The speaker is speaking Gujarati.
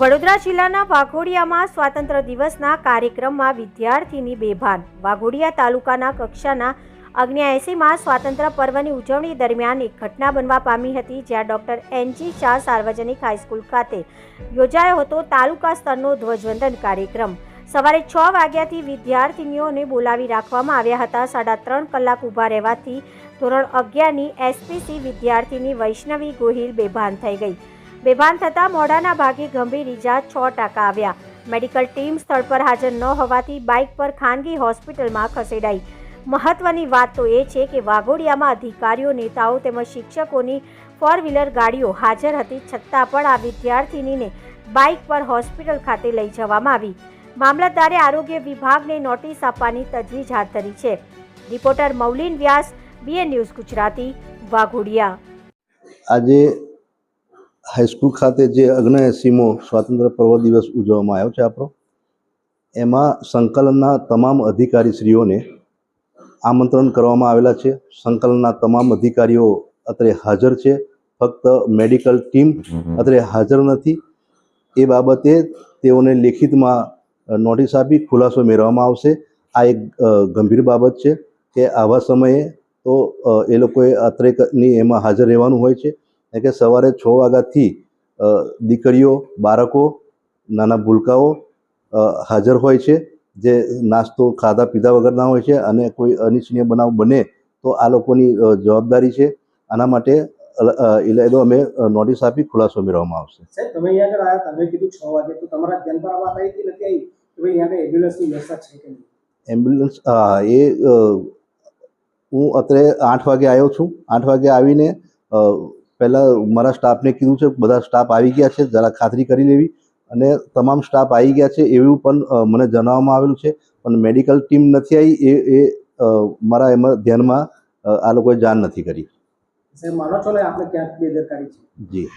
વડોદરા જિલ્લાના વાઘોડિયામાં સ્વાતંત્ર્ય દિવસના કાર્યક્રમમાં વિદ્યાર્થીની બેભાન. વાઘોડિયા તાલુકાના કક્ષાના અગ્નિયાએસીમાં સ્વાતંત્ર્ય પર્વની ઉજવણી દરમિયાન એક ઘટના બનવા પામી હતી, જ્યાં ડોક્ટર એનજી શાહ સાર્વજનિક હાઈસ્કૂલ ખાતે યોજાયો હતો તાલુકા સ્તરનો ધ્વજવંદન કાર્યક્રમ. સવારે છ વાગ્યાથી વિદ્યાર્થીનીઓને બોલાવી રાખવામાં આવ્યા હતા. સાડા ત્રણ કલાક ઊભા રહેવાથી ધોરણ અગિયારની એસપીસી વિદ્યાર્થીની વૈષ્ણવી ગોહિલ બેભાન થઈ ગઈ. બેભાન થતાં મોઢાના ભાગે ગંભીર ઈજા છ ટાંકા આવ્યા. મેડિકલ ટીમ સ્થળ પર હાજર ન હોવાથી બાઇક પર ખાનગી હોસ્પિટલમાં ખસેડાઈ. મહત્વની વાત તો એ છે કે વાઘોડિયામાં અધિકારીઓ, નેતાઓ તેમજ શિક્ષકોની ફોર વ્હીલર ગાડીઓ હાજર હતી, છતાં પણ આ વિદ્યાર્થિનીને બાઇક પર હોસ્પિટલ ખાતે લઈ જવામાં આવી. મામલતદારે આરોગ્ય વિભાગને નોટિસ આપવાની તજવીજ હાથ ધરી છે. Reporter Maulin Vyas, BN news Gujarati, Waghodia. આજે હાઈસ્કૂલ ખાતે જે અગ્નએસીમો સ્વાતંત્ર્ય પર્વ દિવસ ઉજવવામાં આવ્યો છે આપણો, એમાં સંકલનના તમામ અધિકારીશ્રીઓને આમંત્રણ કરવામાં આવેલા છે. સંકલનના તમામ અધિકારીઓ અત્રે હાજર છે. ફક્ત મેડિકલ ટીમ અત્રે હાજર નથી. એ બાબતે તેઓને લેખિતમાં નોટિસ આપી ખુલાસો મેળવવામાં આવશે. આ એક ગંભીર બાબત છે કે આવા સમયે તો એ લોકોએ અત્રેની એમાં હાજર રહેવાનું હોય છે. કે સવારે છ વાગ્યાથી દીકરીઓ બાળકો નાના ભૂલકાઓ હાજર હોય છે. જે નાસ્તો ખાધા પીધા વગરના હોય છે અને કોઈ અનિચ્છનીય બનાવ બને તો આ લોકોની જવાબદારી છે. આના માટે ઇલાયદો અમે નોટિસ આપી ખુલાસો મેળવવામાં આવશે. તમે અહીંયા આગળ આવ્યા તમે કીધું છ વાગે. તો તમારા ધ્યાન પર આ વાત આવી હતી? નથી આવી? કે ભાઈ અહીંયા એમ્બ્યુલન્સની વ્યવસ્થા છે કે એમ્બ્યુલન્સ હા એ હું અત્યારે આઠ વાગે આવ્યો છું. આઠ વાગે આવીને પહેલાં મારા સ્ટાફને કીધું છે બધા સ્ટાફ આવી ગયા છે જરા ખાતરી કરી લેવી. અને તમામ સ્ટાફ આવી ગયા છે એવું પણ મને જણાવવામાં આવેલું છે. પણ મેડિકલ ટીમ નથી આવી એ એ મારા એમાં ધ્યાનમાં આ લોકોએ જાણ નથી કરી. માનો છો ને આપણે ક્યાંક બેદરકારી છે. જી.